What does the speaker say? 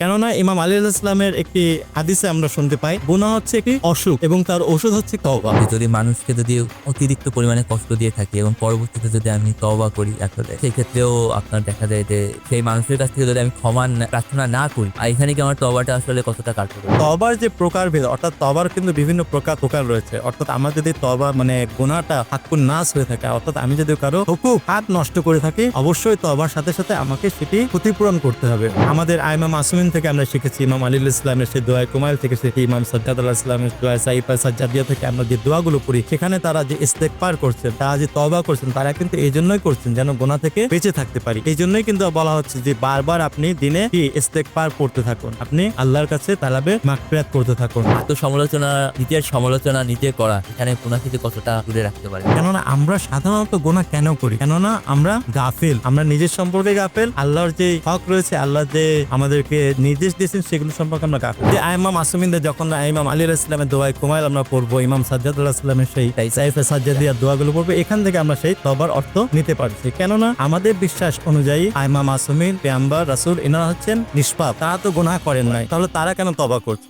কেননা ইমাম আলী ইসলামের একটি হাদিসে আমরা শুনতে পাই গুনাহ হচ্ছে একটি অসুখ এবং তার ওষুধ হচ্ছে তওবা। যদি মানুষকে যদি অতিরিক্ত পরিমাণে কষ্ট দিয়ে থাকি এবং পরবর্তীতে যদি আমি তওবা করি আসলে সেই ক্ষেত্রেও আপনার দেখা যায় যে সেই মানুষের কাছ থেকে যদি আমি ক্ষমা প্রার্থনা না করি আর এখানে কি আমার তওবাটা আসলে কতটা কার্যকর? তবার যে প্রকারভেদ অর্থাৎ তবার কিন্তু বিভিন্ন প্রকার প্রকার রয়েছে। অর্থাৎ আমার যদি তবা মানে গোনাটা হাক্কুন নাশ হয়ে থাকে অর্থাৎ আমি যদি কারও হুকুক হাত নষ্ট করে থাকি অবশ্যই তবার সাথে সাথে আমাকে সেটি ক্ষতিপূরণ করতে হবে। আমাদের আইমা মাসুমিন থেকে আমরা শিখেছি ইমাম আলী ইসলামের সেই দোয়া কুমাইল থেকে শিখি ইমাম সজ্জাদ আল্লাহ ইসলামের দোয়া সাইফা সাজ্জাদিয়া থেকে আমরা যে দোয়াগুলো পড়ি সেখানে তারা যে ইস্তেকবার করছেন তারা যে তবা করছেন তারা কিন্তু এই জন্যই করছেন যেন গোনা থেকে বেঁচে থাকতে পারি। এই জন্যই কিন্তু বলা হচ্ছে যে বারবার আপনি দিনে কি ইস্তেকবার করতে থাকুন আপনি আল্লাহর কাছে তালাবে মাগফিরাত করতে থাকুন। তো সমালোচনা নিজের সমালোচনা নিজে করা এখানে গুণা থেকে কতটা দূরে রাখতে পারে? কেননা আমরা সাধারণত গোনা কেন করি? কেননা আমরা গাফিল আমরা নিজের সম্পর্কে গাফেল আল্লাহর যে হক রয়েছে আল্লাহ যে আমাদেরকে নির্দেশ দিয়েছেন সেগুলো সম্পর্কে আমরা গাফেল। যে আইমাম আসমিনদের যখন ইমাম আলী ইসলামের দোয়াই কুমাইল আমরা পড়ব, ইমাম সাজ্জাদুল্লাহ ইসলামের সেই সাইফে সাজ্জাদিয়ার দোয়াগুলো পড়ব, এখান থেকে আমরা সেই তবার অর্থ নিতে পারছি। কেননা আমাদের বিশ্বাস অনুযায়ী আইমাম আসমিন, পেয়াম্বার, রাসুল এনারা হচ্ছেন নিষ্পাপ, তারা তো গোনা করেন নাই। তাহলে তারা কেন তবা করছে?